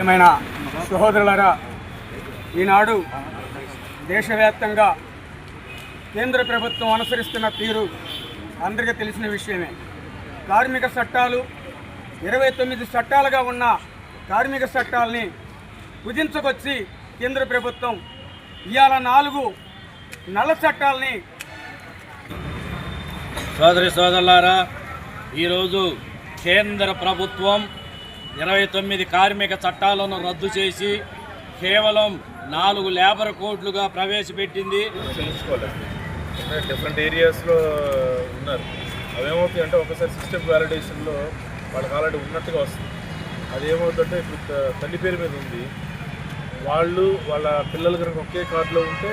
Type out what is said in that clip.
ఏమైనా సహోదరులారా ఈనాడు దేశవ్యాప్తంగా కేంద్ర ప్రభుత్వం అనుసరిస్తున్న తీరు అందరికీ తెలిసిన విషయమే. కార్మిక చట్టాలు ఇరవై తొమ్మిది చట్టాలుగా ఉన్న కార్మిక చట్టాలని కుదించుకొచ్చి కేంద్ర ప్రభుత్వం ఇవాళ నాలుగు నల్ల చట్టాలని సోదరి సోదరులారా ఈరోజు కేంద్ర ప్రభుత్వం ఇరవై తొమ్మిది కార్మిక చట్టాలను రద్దు చేసి కేవలం నాలుగు లేబర్ కోడ్లుగా ప్రవేశపెట్టింది. డిఫరెంట్ ఏరియాస్లో ఉన్నారు. అవేమవుతాయి అంటే ఒకసారి సిస్టమ్ వ్యాలిడేషన్లో వాళ్ళకి ఆల్రెడీ ఉన్నట్టుగా వస్తుంది. అది ఏమవుతుందంటే ఇప్పుడు తల్లి పేరు మీద ఉంది. వాళ్ళు వాళ్ళ పిల్లలు కనుక ఒకే కార్డులో ఉంటే